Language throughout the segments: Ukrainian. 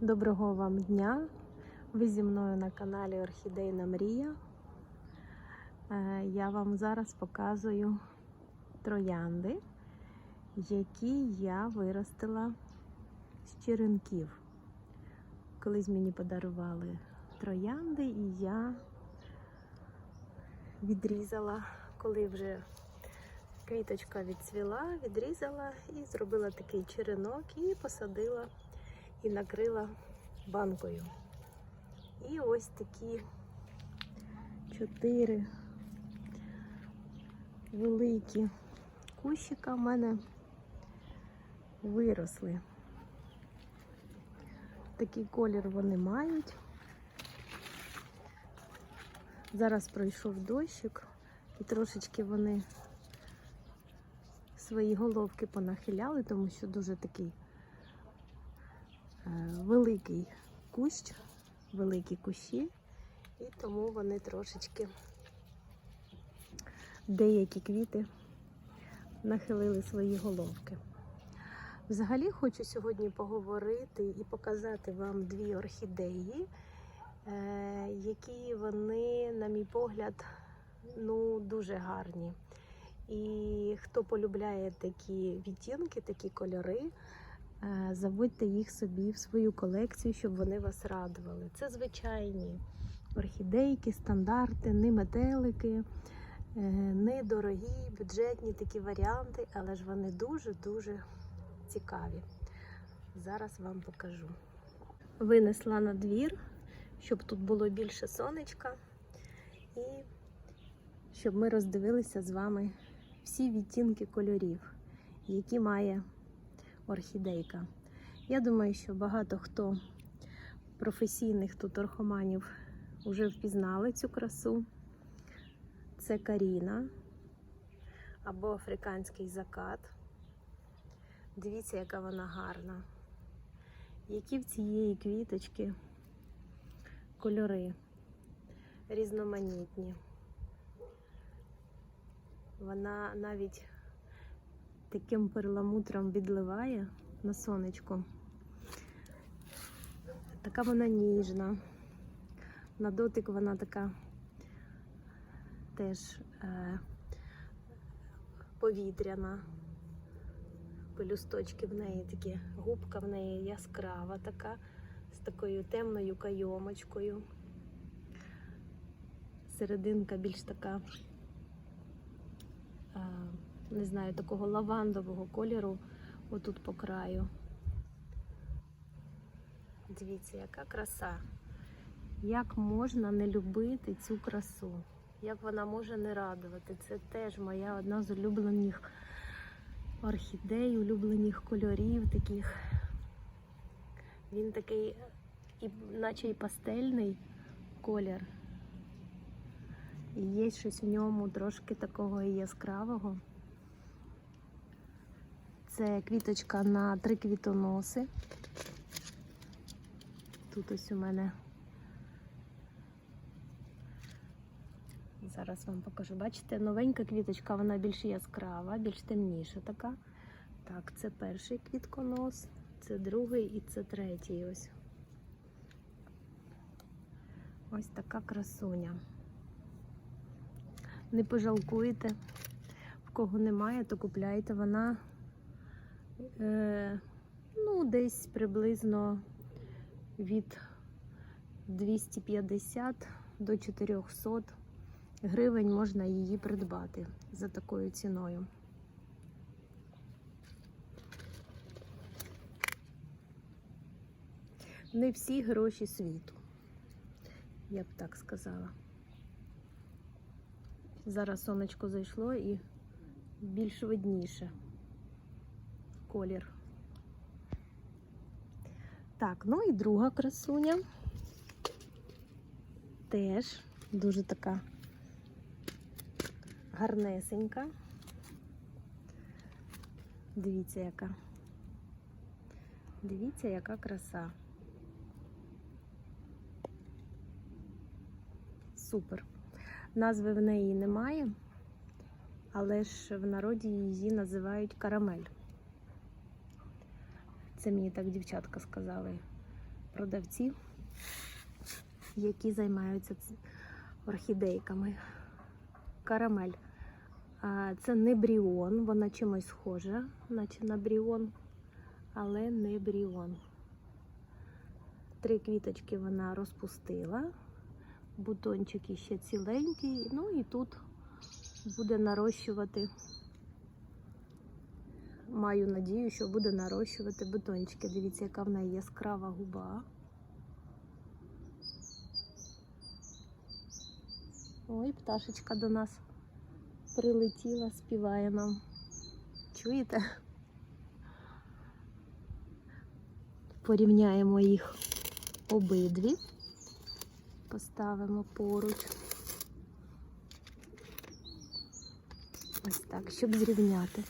Доброго вам дня! Ви зі мною на каналі Орхідейна Мрія. Е, Я вам зараз показую троянди, які я виростила з черенків. Колись мені подарували троянди, і я відрізала, коли вже квіточка відцвіла, відрізала і зробила такий черенок і посадила і накрила банкою. І ось такі чотири великі кущика в мене виросли. Такий колір вони мають. Зараз пройшов дощик, і трошечки вони свої головки понахиляли, тому що дуже такий великий кущ, великі кущі, і тому вони трошечки деякі квіти нахилили свої головки. Взагалі хочу сьогодні поговорити і показати вам дві орхідеї, е, які вони, на мій погляд, ну, дуже гарні. І хто полюбляє такі відтінки, такі кольори, е, заводьте їх собі в свою колекцію, щоб вони вас радували. Це звичайні орхідейки, стандарти, не метелики, е, не дорогі, бюджетні такі варіанти, але ж вони дуже-дуже цікаві. Зараз вам покажу. Винесла на двір, щоб тут було більше сонечка, і щоб ми роздивилися з вами всі відтінки кольорів, які має орхідейка. Я думаю, що багато хто професійних тут орхоманів вже впізнали цю красу. Це Каріна або африканський закат. Дивіться, яка вона гарна. Які в цієї квіточки кольори різноманітні. Вона навіть таким перламутром відливає на сонечко. Така вона ніжна. На дотик вона така теж е, повітряна. Пелюсточки в неї такі, губка в неї яскрава така, з такою темною кайомочкою. Серединка більш така не знаю, такого лавандового кольору отут по краю. Дивіться, яка краса. Як можна не любити цю красу? Як вона може не радувати? Це теж моя одна з улюблених орхідей, улюблених кольорів таких. Він такий, і, наче і пастельний колір. І є щось в ньому трошки такого і яскравого. Це квіточка на три квітоноси. Тут ось у мене. Зараз вам покажу. Бачите, новенька квіточка, вона більш яскрава, більш темніша така. Так, це перший квітконос, це другий і це третій ось. Ось така красуня. Не пожалкуєте. В кого немає, то купляйте. Вона ну, десь приблизно від 250 до 400 гривень можна її придбати за такою ціною. Не всі гроші світу, я б так сказала. Зараз сонечко зайшло і більш видніше колір. Так, ну і друга красуня. Теж дуже така гарнесенька. Дивіться, яка. Дивіться, яка краса. Супер. Назви в неї немає, але ж в народі її називають карамель. Це мені так дівчатка сказали, продавці, які займаються орхідейками. Карамель. Це не бріон, вона чимось схожа, наче на бріон, але не бріон. Три квіточки вона розпустила, бутончики ще ціленькі, ну і тут буде нарощувати. Маю надію, що буде нарощувати бутончики. Дивіться, яка в неї яскрава губа. Ой, пташечка до нас прилетіла, співає нам. Чуєте? Порівняємо їх обидві. Поставимо поруч. Ось так, щоб зрівняти.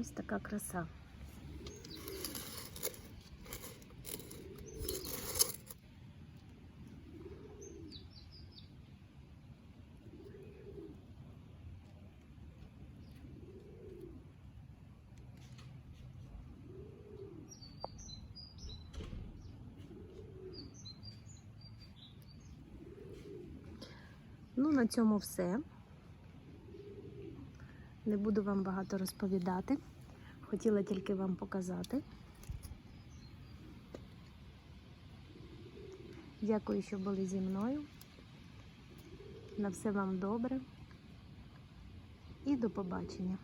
Ось така краса. Ну, на цьому все. Не буду вам багато розповідати. Хотіла тільки вам показати. Дякую, що були зі мною. На все вам добре і до побачення.